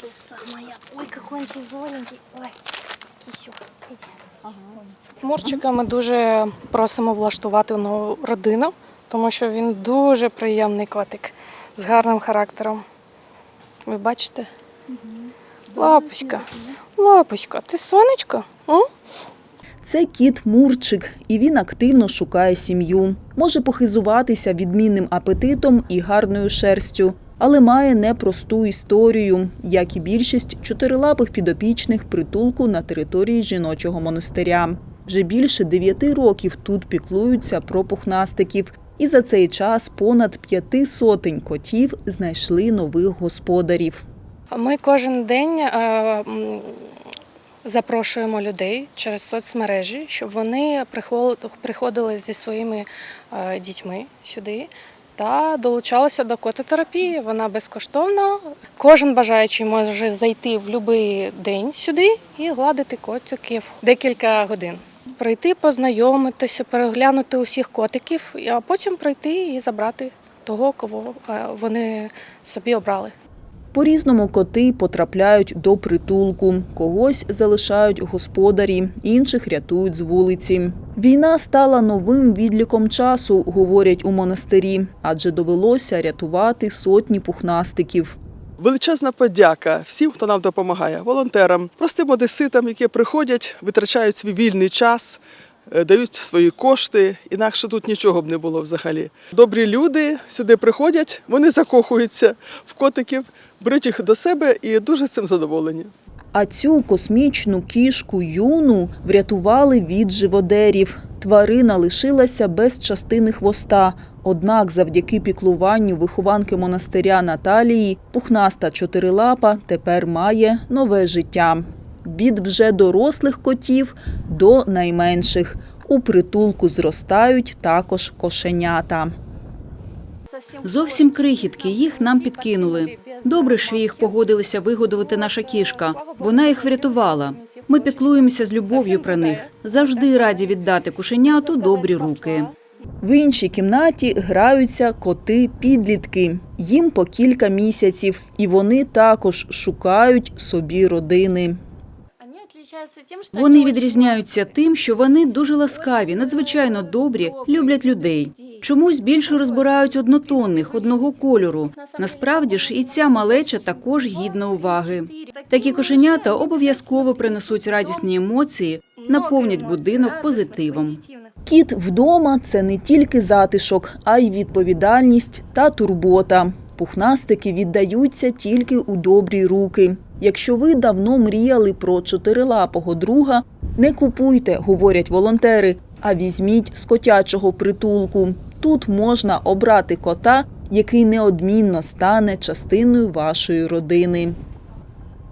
Ты самая. Ой, какой он тяжеленький. Ой, кисю, иди. Мурчика ми дуже просимо влаштувати в нову родину, тому що він дуже приємний котик з гарним характером. Ви бачите? Лапочка, лапочка, ти сонечко? М? Це кіт Мурчик, і він активно шукає сім'ю. Може похизуватися відмінним апетитом і гарною шерстю, але має непросту історію, як і більшість чотирилапих підопічних притулку на території жіночого монастиря. Вже більше дев'яти років тут піклуються про пухнастиків, і за цей час понад п'яти сотень котів знайшли нових господарів. Ми кожен день е, запрошуємо людей через соцмережі, щоб вони приходили зі своїми е, дітьми сюди та долучалася до кототерапії. Вона безкоштовна. Кожен бажаючий може зайти в будь-який день сюди і гладити котиків декілька годин. Прийти, познайомитися, переглянути усіх котиків, а потім прийти і забрати того, кого е, вони собі обрали. По-різному коти потрапляють до притулку, когось залишають господарі, інших рятують з вулиці. Війна стала новим відліком часу, говорять у монастирі, адже довелося рятувати сотні пухнастиків. Величезна подяка всім, хто нам допомагає, волонтерам, простим одеситам, які приходять, витрачають свій вільний час, дають свої кошти. Інакше тут нічого б не було взагалі. Добрі люди сюди приходять, вони закохуються в котиків, беруть їх до себе і дуже цим задоволені. А цю космічну кішку юну врятували від живодерів. Тварина лишилася без частини хвоста. Однак, завдяки піклуванню вихованки монастиря Наталії, пухнаста чотирилапа тепер має нове життя. Від вже дорослих котів до найменших. У притулку зростають також кошенята. Зовсім крихітки, їх нам підкинули. Добре, що їх погодилися вигодувати наша кішка. Вона їх врятувала. Ми піклуємося з любов'ю про них. Завжди раді віддати кошеняту добрі руки. В іншій кімнаті граються коти-підлітки. Їм по кілька місяців, і вони також шукають собі родини. Вони відрізняються тим, що вони дуже ласкаві, надзвичайно добрі, люблять людей. Чомусь більше розбирають однотонних, одного кольору. Насправді ж і ця малеча також гідна уваги. Такі кошенята обов'язково принесуть радісні емоції, наповнять будинок позитивом. Кіт вдома це не тільки затишок, а й відповідальність та турбота. Пухнастики віддаються тільки у добрі руки. Якщо ви давно мріяли про чотирилапого друга, не купуйте, говорять волонтери, а візьміть з котячого притулку. Тут можна обрати кота, який неодмінно стане частиною вашої родини.